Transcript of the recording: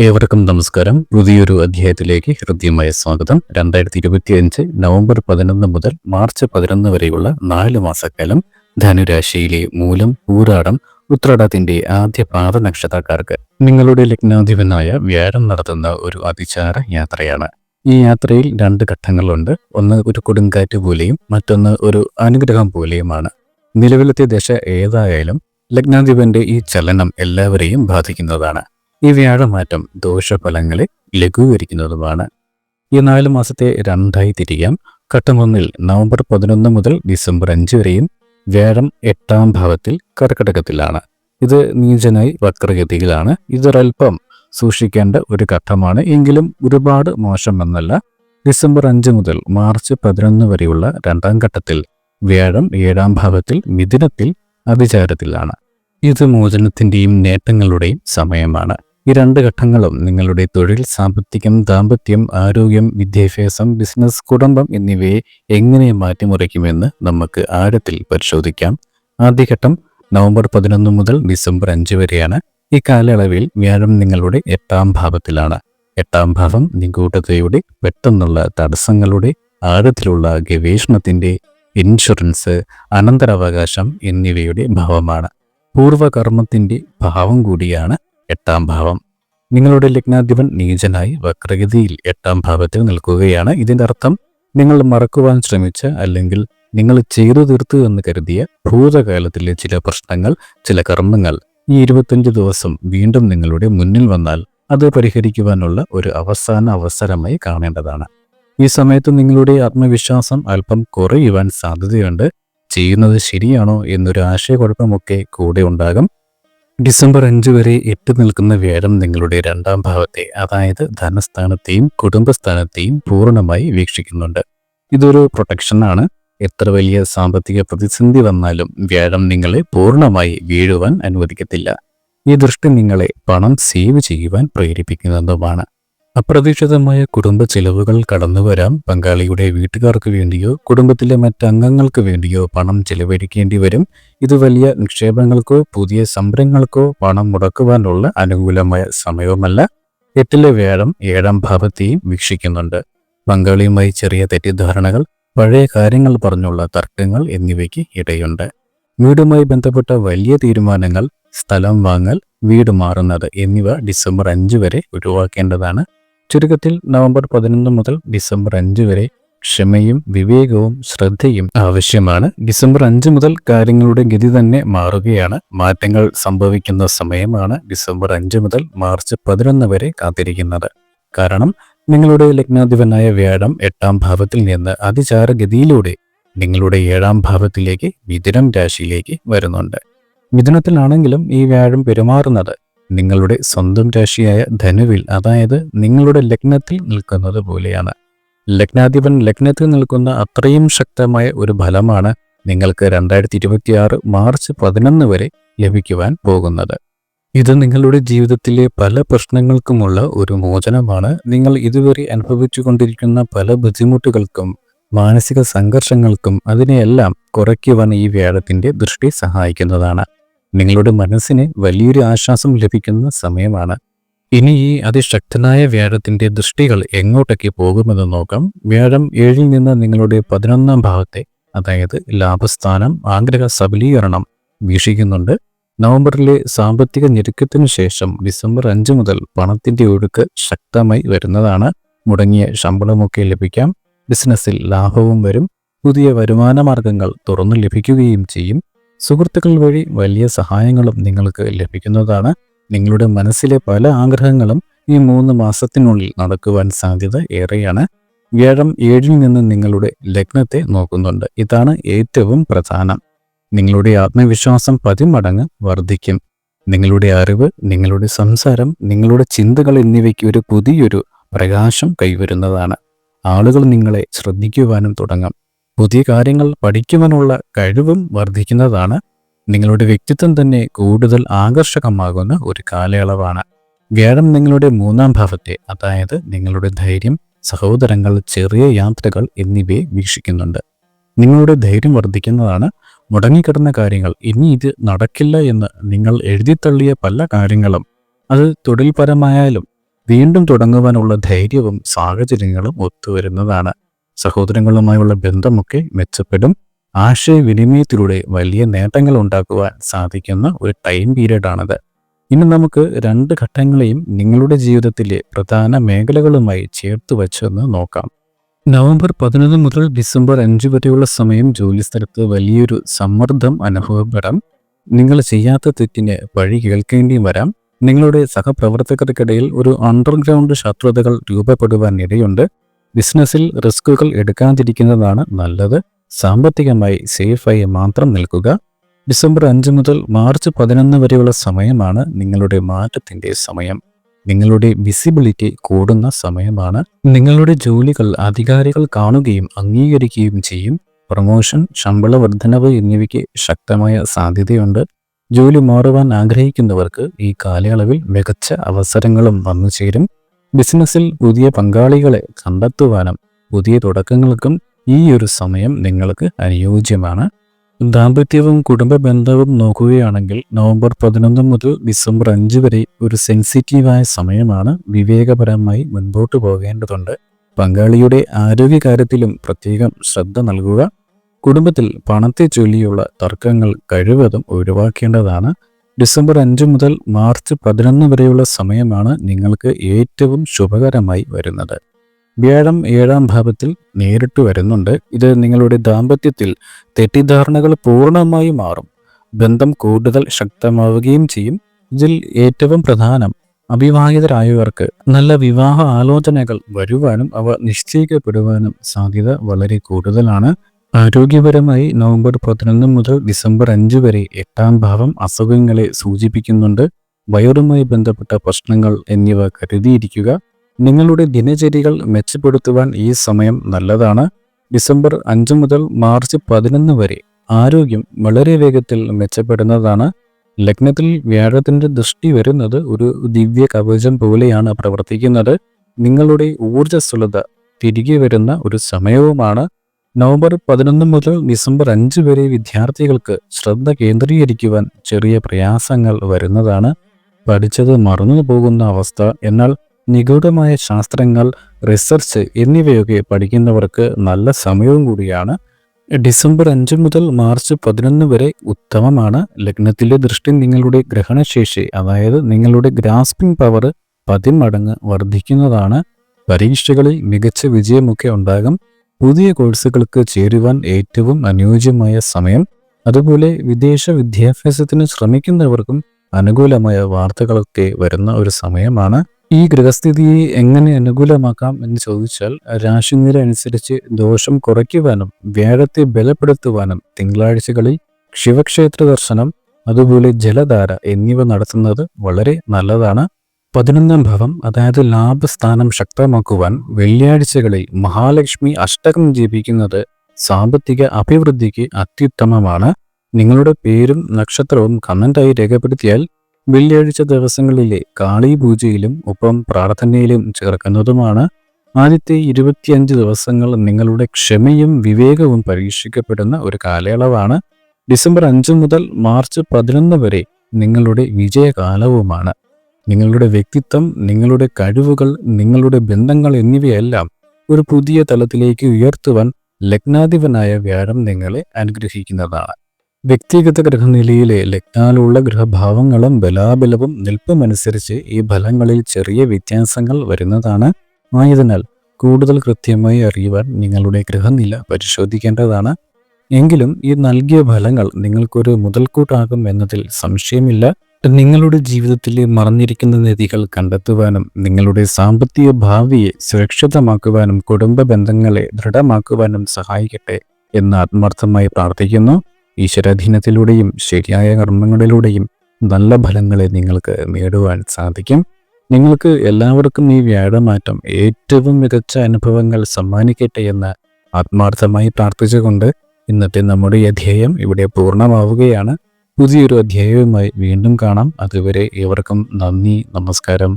ഏവർക്കും നമസ്കാരം. പുതിയൊരു അധ്യായത്തിലേക്ക് ഹൃദ്യമായ സ്വാഗതം. രണ്ടായിരത്തി ഇരുപത്തിയഞ്ച് നവംബർ പതിനൊന്ന് മുതൽ മാർച്ച് പതിനൊന്ന് വരെയുള്ള നാല് മാസക്കാലം ധനുരാശിയിലെ മൂലം പൂരാടം ഉത്രാടത്തിന്റെ ആദ്യ പാദ നക്ഷത്രക്കാർക്ക് നിങ്ങളുടെ ലഗ്നാധിപനായ വ്യാഴം നടത്തുന്ന ഒരു അതിചാര യാത്രയാണ്. ഈ യാത്രയിൽ രണ്ട് ഘട്ടങ്ങളുണ്ട്. ഒന്ന് ഒരു കൊടുങ്കാറ്റ് പോലെയും മറ്റൊന്ന് ഒരു അനുഗ്രഹം പോലെയുമാണ്. നിലവിലത്തെ ദശ ഏതായാലും ലഗ്നാധിപന്റെ ഈ ചലനം എല്ലാവരെയും ബാധിക്കുന്നതാണ്. ഈ വ്യാഴമാറ്റം ദോഷഫലങ്ങളെ ലഘൂകരിക്കുന്നതുമാണ്. ഈ നാല് മാസത്തെ രണ്ടായി തിരിയാം. ഘട്ടം ഒന്നിൽ നവംബർ പതിനൊന്ന് മുതൽ ഡിസംബർ അഞ്ച് വരെയും വ്യാഴം എട്ടാം ഭാവത്തിൽ കർക്കിടകത്തിലാണ്. ഇത് നീചനായി വക്രഗതിയിലാണ്. ഇതൊരൽപ്പം സൂക്ഷിക്കേണ്ട ഒരു ഘട്ടമാണ്. എങ്കിലും ഒരുപാട് മോശമെന്നല്ല ഡിസംബർ അഞ്ച് മുതൽ മാർച്ച് പതിനൊന്ന് വരെയുള്ള രണ്ടാം ഘട്ടത്തിൽ വ്യാഴം ഏഴാം ഭാവത്തിൽ മിഥുനത്തിൽ അതിചാരത്തിലാണ് ഇത് മോചനത്തിന്റെയും നേട്ടങ്ങളുടെയും സമയമാണ്. ഈ രണ്ട് ഘട്ടങ്ങളും നിങ്ങളുടെ തൊഴിൽ സാമ്പത്തികം ദാമ്പത്യം ആരോഗ്യം വിദ്യാഭ്യാസം ബിസിനസ് കുടുംബം എന്നിവയെ എങ്ങനെ മാറ്റിമറിക്കുമെന്ന് നമുക്ക് ആഴത്തിൽ പരിശോധിക്കാം. ആദ്യഘട്ടം നവംബർ പതിനൊന്ന് മുതൽ ഡിസംബർ അഞ്ച് വരെയാണ്. ഈ കാലയളവിൽ വ്യാഴം നിങ്ങളുടെ എട്ടാം ഭാവത്തിലാണ്. എട്ടാം ഭാവം നിഗൂഢതയുടെ പെട്ടെന്നുള്ള തടസ്സങ്ങളുടെ ആഴത്തിലുള്ള ഗവേഷണത്തിന്റെ ഇൻഷുറൻസ് അനന്തരാവകാശം എന്നിവയുടെ ഭാവമാണ്. പൂർവകർമ്മത്തിന്റെ ഭാവം കൂടിയാണ് എട്ടാം ഭാവം. നിങ്ങളുടെ ലഗ്നാധിപൻ നീചനായി വക്രഗതിയിൽ എട്ടാം ഭാവത്തിൽ നിൽക്കുകയാണ്. ഇതിന്റെ അർത്ഥം നിങ്ങൾ മറക്കുവാൻ ശ്രമിച്ച അല്ലെങ്കിൽ നിങ്ങൾ ചെയ്തു തീർത്തു എന്ന് കരുതിയ ഭൂതകാലത്തിലെ ചില പ്രശ്നങ്ങൾ ചില കർമ്മങ്ങൾ ഈ ഇരുപത്തഞ്ച് ദിവസം വീണ്ടും നിങ്ങളുടെ മുന്നിൽ വന്നാൽ അത് പരിഹരിക്കുവാനുള്ള ഒരു അവസാന അവസരമായി കാണേണ്ടതാണ്. ഈ സമയത്ത് നിങ്ങളുടെ ആത്മവിശ്വാസം അല്പം കുറയുവാൻ സാധ്യതയുണ്ട്. ചെയ്യുന്നത് ശരിയാണോ എന്നൊരു ആശയക്കുഴപ്പമൊക്കെ കൂടെ ഉണ്ടാകും. ഡിസംബർ അഞ്ച് വരെ എട്ട് നിൽക്കുന്ന വ്യാഴം നിങ്ങളുടെ രണ്ടാം ഭാവത്തെ അതായത് ധനസ്ഥാനത്തെയും കുടുംബസ്ഥാനത്തെയും പൂർണമായി വീക്ഷിക്കുന്നുണ്ട്. ഇതൊരു പ്രൊട്ടക്ഷനാണ് എത്ര വലിയ സാമ്പത്തിക പ്രതിസന്ധി വന്നാലും വ്യാഴം നിങ്ങളെ പൂർണമായി വീഴുവാൻ അനുവദിക്കത്തില്ല. ഈ ദൃഷ്ടി നിങ്ങളെ പണം സേവ് ചെയ്യുവാൻ പ്രേരിപ്പിക്കുന്നതുമാണ്. അപ്രതീക്ഷിതമായ കുടുംബ ചിലവുകൾ കടന്നു വരാം പങ്കാളിയുടെ വീട്ടുകാർക്ക് വേണ്ടിയോ കുടുംബത്തിലെ മറ്റംഗങ്ങൾക്ക് വേണ്ടിയോ പണം ചിലവഴിക്കേണ്ടി വരും. ഇത് വലിയ നിക്ഷേപങ്ങൾക്കോ പുതിയ സംരംഭങ്ങൾക്കോ പണം മുടക്കുവാനുള്ള അനുകൂലമായ സമയവുമല്ല എട്ടിലെ വ്യാഴം ഏഴാം ഭാവത്തെയും വീക്ഷിക്കുന്നുണ്ട്. പങ്കാളിയുമായി ചെറിയ തെറ്റിദ്ധാരണകൾ പഴയ കാര്യങ്ങൾ പറഞ്ഞുള്ള തർക്കങ്ങൾ എന്നിവയ്ക്ക് ഇടയുണ്ട്. വീടുമായി ബന്ധപ്പെട്ട വലിയ തീരുമാനങ്ങൾ സ്ഥലം വാങ്ങൽ വീട് മാറുന്നത് എന്നിവ ഡിസംബർ അഞ്ച് വരെ ഒഴിവാക്കേണ്ടതാണ്. ചുരുക്കത്തിൽ നവംബർ പതിനൊന്ന് മുതൽ ഡിസംബർ അഞ്ച് വരെ ക്ഷമയും വിവേകവും ശ്രദ്ധയും ആവശ്യമാണ്. ഡിസംബർ അഞ്ച് മുതൽ കാര്യങ്ങളുടെ ഗതി തന്നെ മാറുകയാണ്. മാറ്റങ്ങൾ സംഭവിക്കുന്ന സമയമാണ് ഡിസംബർ അഞ്ച് മുതൽ മാർച്ച് പതിനൊന്ന് വരെ കാത്തിരിക്കുന്നത്. കാരണം നിങ്ങളുടെ ലഗ്നാധിപനായ വ്യാഴം എട്ടാം ഭാവത്തിൽ നിന്ന് അതിചാരഗതിയിലൂടെ നിങ്ങളുടെ ഏഴാം ഭാവത്തിലേക്ക് മിഥുനം രാശിയിലേക്ക് വരുന്നുണ്ട്. മിഥുനത്തിലാണെങ്കിലും ഈ വ്യാഴം പെരുമാറുന്നത് നിങ്ങളുടെ സ്വന്തം രാശിയായ ധനുവിൽ അതായത് നിങ്ങളുടെ ലഗ്നത്തിൽ നിൽക്കുന്നത് പോലെയാണ്. ലഗ്നാധിപൻ ലഗ്നത്തിൽ നിൽക്കുന്ന അത്രയും ശക്തമായ ഒരു ഫലമാണ് നിങ്ങൾക്ക് രണ്ടായിരത്തി ഇരുപത്തിയാറ് മാർച്ച് പതിനൊന്ന് വരെ ലഭിക്കുവാൻ പോകുന്നത്. ഇത് നിങ്ങളുടെ ജീവിതത്തിലെ പല പ്രശ്നങ്ങൾക്കുമുള്ള ഒരു മോചനമാണ്. നിങ്ങൾ ഇതുവരെ അനുഭവിച്ചു കൊണ്ടിരിക്കുന്ന പല ബുദ്ധിമുട്ടുകൾക്കും മാനസിക സംഘർഷങ്ങൾക്കും അതിനെയെല്ലാം കുറയ്ക്കുവാൻ ഈ വ്യാഴത്തിന്റെ ദൃഷ്ടി സഹായിക്കുന്നതാണ്. നിങ്ങളുടെ മനസ്സിന് വലിയൊരു ആശ്വാസം ലഭിക്കുന്ന സമയമാണ്. ഇനി ഈ അതിശക്തനായ വ്യാഴത്തിന്റെ ദൃഷ്ടികൾ എങ്ങോട്ടൊക്കെ പോകുമെന്ന് നോക്കാം. വ്യാഴം ഏഴിൽ നിന്ന് നിങ്ങളുടെ പതിനൊന്നാം ഭാഗത്തെ അതായത് ലാഭസ്ഥാനം ആഗ്രഹ സബലീകരണം വീക്ഷിക്കുന്നുണ്ട്. നവംബറിലെ സാമ്പത്തിക ഞെരുക്കത്തിനു ശേഷം ഡിസംബർ അഞ്ച് മുതൽ പണത്തിന്റെ ഒഴുക്ക് ശക്തമായി വരുന്നതാണ്. മുടങ്ങിയ ശമ്പളമൊക്കെ ലഭിക്കാം. ബിസിനസ്സിൽ ലാഭവും വരും. പുതിയ വരുമാന മാർഗങ്ങൾ തുറന്നു ലഭിക്കുകയും ചെയ്യും. സുഹൃത്തുക്കൾ വഴി വലിയ സഹായങ്ങളും നിങ്ങൾക്ക് ലഭിക്കുന്നതാണ്. നിങ്ങളുടെ മനസ്സിലെ പല ആഗ്രഹങ്ങളും ഈ മൂന്ന് മാസത്തിനുള്ളിൽ നടക്കുവാൻ സാധ്യത ഏറെയാണ്. വ്യാഴം ഏഴിൽ നിന്ന് നിങ്ങളുടെ ലഗ്നത്തെ നോക്കുന്നുണ്ട്. ഇതാണ് ഏറ്റവും പ്രധാനം. നിങ്ങളുടെ ആത്മവിശ്വാസം പതിമടങ്ങ് വർദ്ധിക്കും. നിങ്ങളുടെ അറിവ് നിങ്ങളുടെ സംസാരം നിങ്ങളുടെ ചിന്തകൾ എന്നിവയ്ക്ക് ഒരു പുതിയൊരു പ്രകാശം കൈവരുന്നതാണ്. ആളുകൾ നിങ്ങളെ ശ്രദ്ധിക്കുവാനും തുടങ്ങും. പുതിയ കാര്യങ്ങൾ പഠിക്കുവാനുള്ള കഴിവും വർദ്ധിക്കുന്നതാണ്. നിങ്ങളുടെ വ്യക്തിത്വം തന്നെ കൂടുതൽ ആകർഷകമാകുന്ന ഒരു കാലയളവാണ്. വ്യാഴം നിങ്ങളുടെ മൂന്നാം ഭാവത്തെ അതായത് നിങ്ങളുടെ ധൈര്യം സഹോദരങ്ങൾ ചെറിയ യാത്രകൾ എന്നിവയെ വീക്ഷിക്കുന്നുണ്ട്. നിങ്ങളുടെ ധൈര്യം വർദ്ധിക്കുന്നതാണ്. മുടങ്ങിക്കിടന്ന കാര്യങ്ങൾ ഇനി ഇത് നടക്കില്ല എന്ന് നിങ്ങൾ എഴുതിത്തള്ളിയ പല കാര്യങ്ങളും അത് തൊഴിൽപരമായാലും വീണ്ടും തുടങ്ങുവാനുള്ള ധൈര്യവും സാഹചര്യങ്ങളും ഒത്തുവരുന്നതാണ്. സഹോദരങ്ങളുമായുള്ള ബന്ധമൊക്കെ മെച്ചപ്പെടും. ആശയവിനിമയത്തിലൂടെ വലിയ നേട്ടങ്ങൾ ഉണ്ടാക്കുവാൻ സാധിക്കുന്ന ഒരു ടൈം പീരീഡാണത്. ഇനി നമുക്ക് രണ്ട് ഘട്ടങ്ങളെയും നിങ്ങളുടെ ജീവിതത്തിലെ പ്രധാന മേഖലകളുമായി ചേർത്ത് വച്ചെന്ന് നോക്കാം. നവംബർ പതിനൊന്ന് മുതൽ ഡിസംബർ അഞ്ച് വരെയുള്ള സമയം ജോലിസ്ഥലത്ത് വലിയൊരു സമ്മർദ്ദം അനുഭവപ്പെടാം. നിങ്ങൾ ചെയ്യാത്ത തെറ്റിന് വഴി കേൾക്കേണ്ടിയും വരാം. നിങ്ങളുടെ സഹപ്രവർത്തകർക്കിടയിൽ ഒരു അണ്ടർഗ്രൗണ്ട് ശത്രുതകൾ രൂപപ്പെടുവാൻ ഇടയുണ്ട്. ബിസിനസ്സിൽ റിസ്കുകൾ എടുക്കാതിരിക്കുന്നതാണ് നല്ലത്. സാമ്പത്തികമായി സേഫായി മാത്രം നിൽക്കുക. ഡിസംബർ അഞ്ച് മുതൽ മാർച്ച് പതിനൊന്ന് വരെയുള്ള സമയമാണ് നിങ്ങളുടെ മാറ്റത്തിന്റെ സമയം. നിങ്ങളുടെ വിസിബിലിറ്റി കൂടുന്ന സമയമാണ്. നിങ്ങളുടെ ജോലികൾ അധികാരികൾ കാണുകയും അംഗീകരിക്കുകയും ചെയ്യും. പ്രൊമോഷൻ ശമ്പള വർധനവ് എന്നിവയ്ക്ക് ശക്തമായ സാധ്യതയുണ്ട്. ജോലി മാറുവാൻ ആഗ്രഹിക്കുന്നവർക്ക് ഈ കാലയളവിൽ മികച്ച അവസരങ്ങളും വന്നു ചേരും ബിസിനസ്സിൽ പുതിയ പങ്കാളികളെ കണ്ടെത്തുവാനും പുതിയ തുടക്കങ്ങൾക്കും ഈ ഒരു സമയം നിങ്ങൾക്ക് അനുയോജ്യമാണ്. ദാമ്പത്യവും കുടുംബ ബന്ധവും നോക്കുകയാണെങ്കിൽ നവംബർ പതിനൊന്ന് മുതൽ ഡിസംബർ അഞ്ച് വരെ ഒരു സെൻസിറ്റീവായ സമയമാണ് വിവേകപരമായി മുൻപോട്ട് പോകേണ്ടതുണ്ട്. പങ്കാളിയുടെ ആരോഗ്യകാര്യത്തിലും പ്രത്യേകം ശ്രദ്ധ നൽകുക. കുടുംബത്തിൽ പണത്തെ ചൊല്ലിയുള്ള തർക്കങ്ങൾ കഴിവതും ഒഴിവാക്കേണ്ടതാണ്. ഡിസംബർ അഞ്ച് മുതൽ മാർച്ച് പതിനൊന്ന് വരെയുള്ള സമയമാണ് നിങ്ങൾക്ക് ഏറ്റവും ശുഭകരമായി വരുന്നത്. വ്യാഴം ഏഴാം ഭാവത്തിൽ നേരിട്ട് വരുന്നുണ്ട്. ഇത് നിങ്ങളുടെ ദാമ്പത്യത്തിൽ തെറ്റിദ്ധാരണകൾ പൂർണമായി മാറും. ബന്ധം കൂടുതൽ ശക്തമാവുകയും ചെയ്യും. ഇതിൽ ഏറ്റവും പ്രധാനം അവിവാഹിതരായവർക്ക് നല്ല വിവാഹ ആലോചനകൾ വരുവാനും അവ നിശ്ചയിക്കപ്പെടുവാനും സാധ്യത വളരെ കൂടുതലാണ്. ആരോഗ്യപരമായി നവംബർ പതിനൊന്ന് മുതൽ ഡിസംബർ അഞ്ച് വരെ എട്ടാം ഭാവം അസുഖങ്ങളെ സൂചിപ്പിക്കുന്നുണ്ട്. വയറുമായി ബന്ധപ്പെട്ട പ്രശ്നങ്ങൾ എന്നിവ കരുതിയിരിക്കുക. നിങ്ങളുടെ ദിനചര്യകൾ മെച്ചപ്പെടുത്തുവാൻ ഈ സമയം നല്ലതാണ്. ഡിസംബർ അഞ്ച് മുതൽ മാർച്ച് പതിനൊന്ന് വരെ ആരോഗ്യം വളരെ വേഗത്തിൽ മെച്ചപ്പെടുന്നതാണ്. ലഗ്നത്തിൽ വ്യാഴത്തിന്റെ ദൃഷ്ടി വരുന്നത് ഒരു ദിവ്യ കവചം പോലെയാണ് പ്രവർത്തിക്കുന്നത്. നിങ്ങളുടെ ഊർജസ്വലത തിരികെ വരുന്ന ഒരു സമയവുമാണ്. നവംബർ പതിനൊന്ന് മുതൽ ഡിസംബർ അഞ്ച് വരെ വിദ്യാർത്ഥികൾക്ക് ശ്രദ്ധ കേന്ദ്രീകരിക്കുവാൻ ചെറിയ പ്രയാസങ്ങൾ വരുന്നതാണ്. പഠിച്ചത് മറന്നു പോകുന്ന അവസ്ഥ. എന്നാൽ നിഗൂഢമായ ശാസ്ത്രങ്ങൾ റിസർച്ച് എന്നിവയൊക്കെ പഠിക്കുന്നവർക്ക് നല്ല സമയവും കൂടിയാണ്. ഡിസംബർ അഞ്ച് മുതൽ മാർച്ച് പതിനൊന്ന് വരെ ഉത്തമമാണ്. ലഗ്നത്തിലെ ദൃഷ്ടി നിങ്ങളുടെ ഗ്രഹണശേഷി അതായത് നിങ്ങളുടെ ഗ്രാസ്പിംഗ് പവർ പതിമടങ്ങ് വർദ്ധിക്കുന്നതാണ്. പരീക്ഷകളിൽ മികച്ച വിജയമൊക്കെ ഉണ്ടാകും. പുതിയ കോഴ്സുകൾക്ക് ചേരുവാൻ ഏറ്റവും അനുയോജ്യമായ സമയം അതുപോലെ വിദേശ വിദ്യാഭ്യാസത്തിന് ശ്രമിക്കുന്നവർക്കും അനുകൂലമായ വാർത്തകളൊക്കെ വരുന്ന ഒരു സമയമാണ്. ഈ ഗൃഹസ്ഥിതിയെ എങ്ങനെ അനുകൂലമാക്കാം എന്ന് ചോദിച്ചാൽ രാശിനില അനുസരിച്ച് ദോഷം കുറയ്ക്കുവാനും വ്യാഴത്തെ ബലപ്പെടുത്തുവാനും തിങ്കളാഴ്ചകളിൽ ശിവക്ഷേത്ര ദർശനം അതുപോലെ ജലധാര എന്നിവ നടത്തുന്നത് വളരെ നല്ലതാണ്. പതിനൊന്നാം ഭാവം അതായത് ലാഭസ്ഥാനം ശക്തമാക്കുവാൻ വെള്ളിയാഴ്ചകളിൽ മഹാലക്ഷ്മി അഷ്ടകം ജപിക്കുന്നത് സാമ്പത്തിക അഭിവൃദ്ധിക്ക് അത്യുത്തമമാണ്. നിങ്ങളുടെ പേരും നക്ഷത്രവും കമന്റായി രേഖപ്പെടുത്തിയാൽ വെള്ളിയാഴ്ച ദിവസങ്ങളിലെ കാളി പൂജയിലും ഒപ്പം പ്രാർത്ഥനയിലും ചേർക്കുന്നതുമാണ്. ആദ്യത്തെ ഇരുപത്തിയഞ്ച് ദിവസങ്ങൾ നിങ്ങളുടെ ക്ഷമയും വിവേകവും പരീക്ഷിക്കപ്പെടുന്ന ഒരു കാലയളവാണ്. ഡിസംബർ അഞ്ച് മുതൽ മാർച്ച് പതിനൊന്ന് വരെ നിങ്ങളുടെ വിജയകാലവുമാണ്. നിങ്ങളുടെ വ്യക്തിത്വം നിങ്ങളുടെ കഴിവുകൾ നിങ്ങളുടെ ബന്ധങ്ങൾ എന്നിവയെല്ലാം ഒരു പുതിയ തലത്തിലേക്ക് ഉയർത്തുവാൻ ലഗ്നാധിപനായ വ്യാഴം നിങ്ങളെ അനുഗ്രഹിക്കുന്നതാണ്. വ്യക്തിഗത ഗ്രഹനിലയിലെ ലഗ്നാലുള്ള ഗ്രഹഭാവങ്ങളും ബലാബലവും നിൽപ്പുമനുസരിച്ച് ഈ ഫലങ്ങളിൽ ചെറിയ വ്യത്യാസങ്ങൾ വരുന്നതാണ്. ആയതിനാൽ കൂടുതൽ കൃത്യമായി അറിയുവാൻ നിങ്ങളുടെ ഗ്രഹനില പരിശോധിക്കേണ്ടതാണ്. എങ്കിലും ഈ നൽകിയ ഫലങ്ങൾ നിങ്ങൾക്കൊരു മുതൽക്കൂട്ടാകും എന്നതിൽ സംശയമില്ല. നിങ്ങളുടെ ജീവിതത്തിലെ മറഞ്ഞിരിക്കുന്ന നിധികൾ കണ്ടെത്തുവാനും നിങ്ങളുടെ സാമ്പത്തിക ഭാവിയെ സുരക്ഷിതമാക്കുവാനും കുടുംബ ബന്ധങ്ങളെ ദൃഢമാക്കുവാനും സഹായിക്കട്ടെ എന്ന് ആത്മാർത്ഥമായി പ്രാർത്ഥിക്കുന്നു. ഈശ്വരാധീനത്തിലൂടെയും ശരിയായ കർമ്മങ്ങളിലൂടെയും നല്ല ഫലങ്ങളെ നിങ്ങൾക്ക് നേടുവാൻ സാധിക്കും. നിങ്ങൾക്ക് എല്ലാവർക്കും ഈ വ്യാഴമാറ്റം ഏറ്റവും മികച്ച അനുഭവങ്ങൾ സമ്മാനിക്കട്ടെ എന്ന് ആത്മാർത്ഥമായി പ്രാർത്ഥിച്ചുകൊണ്ട് ഇന്നത്തെ നമ്മുടെ അധ്യായം ഇവിടെ പൂർണമാവുകയാണ്. പുതിയൊരു അധ്യായവുമായി വീണ്ടും കാണാം. അതുവരെ ഏവർക്കും നന്ദി നമസ്കാരം.